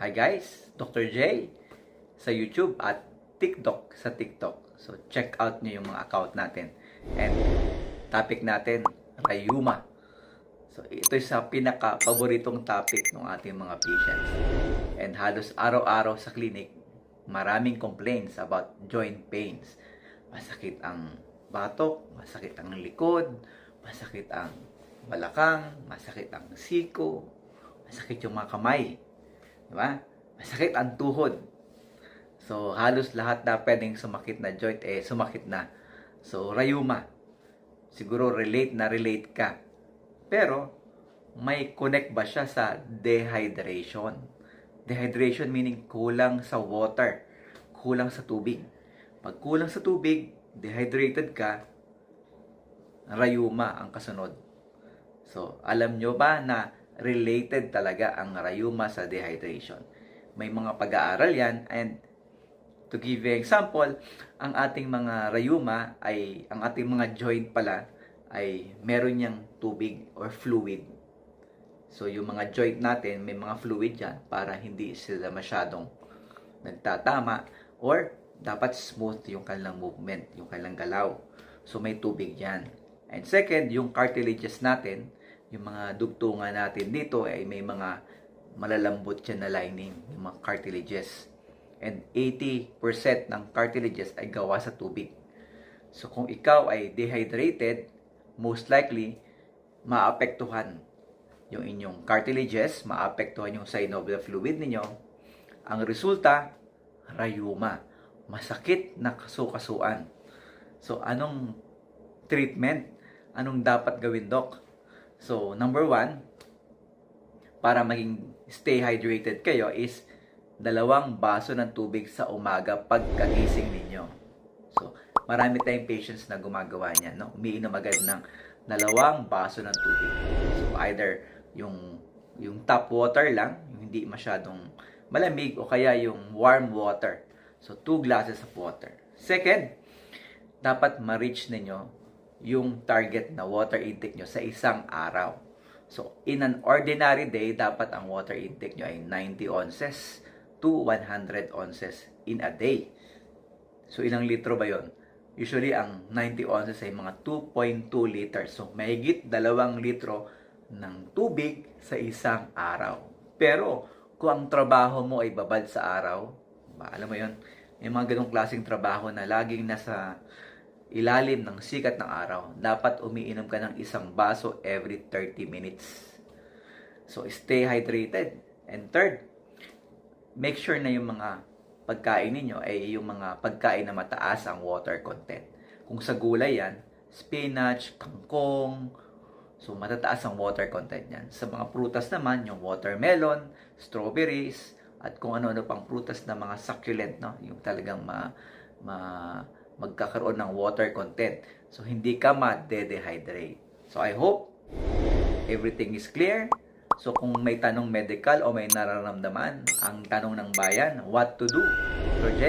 Hi guys, Dr. J sa YouTube at TikTok sa TikTok. So check out nyo yung mga account natin. And topic natin, Rayuma. So ito sa pinaka-paboritong topic ng ating mga patients. And halos araw-araw sa clinic, maraming complaints about joint pains. Masakit ang batok, masakit ang likod, masakit ang balakang, masakit ang siko, masakit yung mga kamay. Di ba? Masakit ang tuhod. So, halos lahat na pwedeng sumakit na joint, eh, sumakit na. So, rayuma. Siguro relate na relate ka. Pero, may connect ba siya sa dehydration? Dehydration meaning kulang sa water. Kulang sa tubig. Pag kulang sa tubig, dehydrated ka, rayuma ang kasunod. So, alam nyo ba na related talaga ang rayuma sa dehydration? May mga pag-aaral yan and to give you example, ang ating mga rayuma ay, ang ating mga joint pala ay meron niyang tubig or fluid. So, yung mga joint natin, may mga fluid yan para hindi sila masyadong nagtatama or dapat smooth yung kanilang movement, yung kanilang galaw. So, may tubig yan. And second, yung cartilages natin, yung mga dugtungan natin dito ay may mga malalambot yan na lining, yung mga cartilages. And 80% ng cartilages ay gawa sa tubig. So kung ikaw ay dehydrated, most likely maapektuhan yung inyong cartilages, maapektuhan yung synovial fluid ninyo. Ang resulta, rayuma, masakit na kasukasuan. So anong treatment? Anong dapat gawin, doc? So, number one, para maging stay hydrated kayo is dalawang baso ng tubig sa umaga pagkagising ninyo. So, marami tayong patients na gumagawa niyan, no? Umiinom agad ng dalawang baso ng tubig. So, either yung yung tap water lang, yung hindi masyadong malamig o kaya yung warm water. So, two glasses of water. Second, dapat ma-reach ninyo yung target na water intake nyo sa isang araw. So, in an ordinary day, dapat ang water intake nyo ay 90 ounces to 100 ounces in a day. So, ilang litro ba yon? Usually, ang 90 ounces ay mga 2.2 liters. So, mahigit dalawang litro ng tubig sa isang araw. Pero, kung ang trabaho mo ay babad sa araw, ba, alam mo yon, yung mga ganong klaseng trabaho na laging nasa ilalim ng sikat ng araw, dapat umiinom ka ng isang baso every 30 minutes. So, stay hydrated. And third, make sure na yung mga pagkain ninyo ay yung mga pagkain na mataas ang water content. Kung sa gulay yan, spinach, kangkong, so matataas ang water content yan. Sa mga prutas naman, yung watermelon, strawberries, at kung ano-ano pang prutas na mga succulent, no? yung talagang ma, ma, magkakaroon ng water content. So, hindi ka ma-dehydrate. So, I hope everything is clear. So, kung may tanong medical o may nararamdaman, ang tanong ng bayan, what to do? Dr. J,